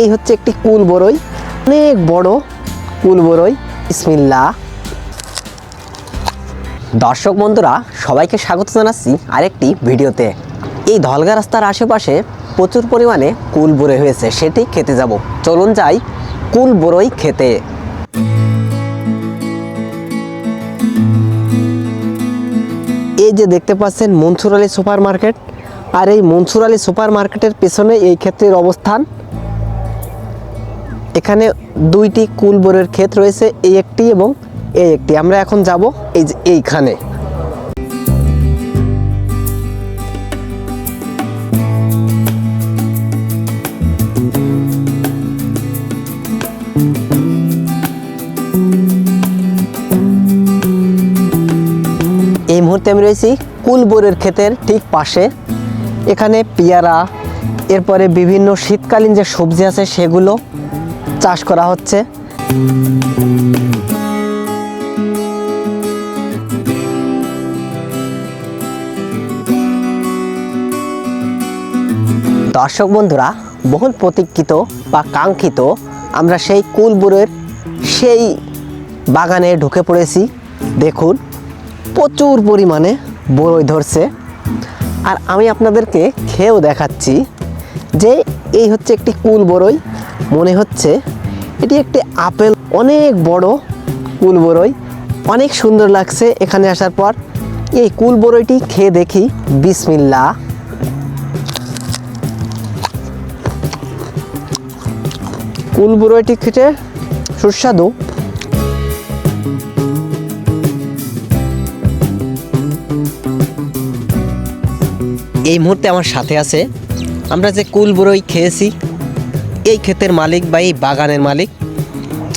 এই হচ্ছে একটি কুল বরই, অনেক বড় কুল বরই। ইসমিল্লা দর্শক বন্ধুরা, সবাইকে স্বাগত জানাচ্ছি আরেকটি ভিডিওতে। এই ধলগা রাস্তার আশেপাশে প্রচুর পরিমাণে কুল বরই হয়েছে, সেটি খেতে যাব। চলুন যাই কুল বরই খেতে। এই যে দেখতে পাচ্ছেন মনসুর আলী সুপার মার্কেট আর এই মনসুর আলী সুপার মার্কেটের পেছনে এই ক্ষেত্রের অবস্থান। এখানে দুইটি কুলবরের ক্ষেত রয়েছে, এই একটি এবং এই একটি। আমরা এখন যাব এই যে এইখানে। এই মুহূর্তে আমি রয়েছি কুলবরের ক্ষেতের ঠিক পাশে। এখানে পেয়ারা, এরপরে বিভিন্ন শীতকালীন যে সবজি আছে সেগুলো চাষ করা হচ্ছে। দর্শক বন্ধুরা, বহুল প্রতীক্ষিত বা কাঙ্ক্ষিত আমরা সেই কুলবুরের সেই বাগানে ঢুকে পড়েছি। দেখুন, প্রচুর পরিমাণে বড়ই ধরছে। আর আমি আপনাদেরকে খেয়েও দেখাচ্ছি যে এই হচ্ছে একটি কুল বড়ই মনে হচ্ছে এটি একটি আপেল, অনেক বড় কুল বড়ই অনেক সুন্দর লাগছে এখানে আসার পর। এই কুল বড়ইটি খেয়ে দেখি বিসমিল্লা কুল বড়ইটি খেতে সুস্বাদু। এই মুহূর্তে আমার সাথে আছে, আমরা যে কুল বড়ই খেয়েছি এই ক্ষেতের মালিক বা এই বাগানের মালিক?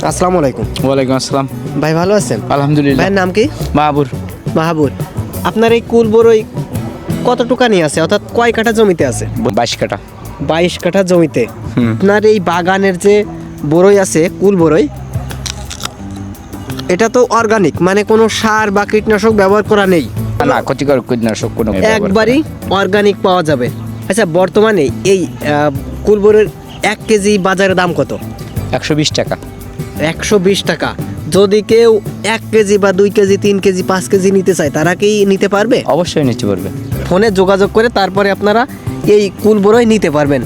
আসসালামু আলাইকুম। ওয়ালাইকুম আসসালাম। ভাই ভালো আছেন? আলহামদুলিল্লাহ। ভাইয়ের নাম কি? মাহাবুর। মাহাবুর। আপনার এই কুল বড়ই কতটুকা নিয়ে আছে? অর্থাৎ কয় কাঠা জমিতে আছে? বাইশ কাটা বাইশ কাঠা জমিতে। আপনার এই বাগানের যে বড়ই আছে কুল বড়ই এটা তো অর্গানিক মানে কোনো সার বা কীটনাশক ব্যবহার করা নেই। না ক্ষতিকর কীটনাশক কোনো একবারই অর্গানিক পাওয়া যাবে। আচ্ছা বর্তমানে এই কুলবরের এক কেজি বাজারে দাম কত? একশো বিশ টাকা। একশো বিশ টাকা। যদি কেউ এক কেজি বা দুই কেজি তিন কেজি পাঁচ কেজি নিতে চায় তারা কি নিতে পারবে? অবশ্যই নিতে পারবে। ফোনে যোগাযোগ করে তারপরে আপনারা এই কুলবোরই নিতে পারবেন।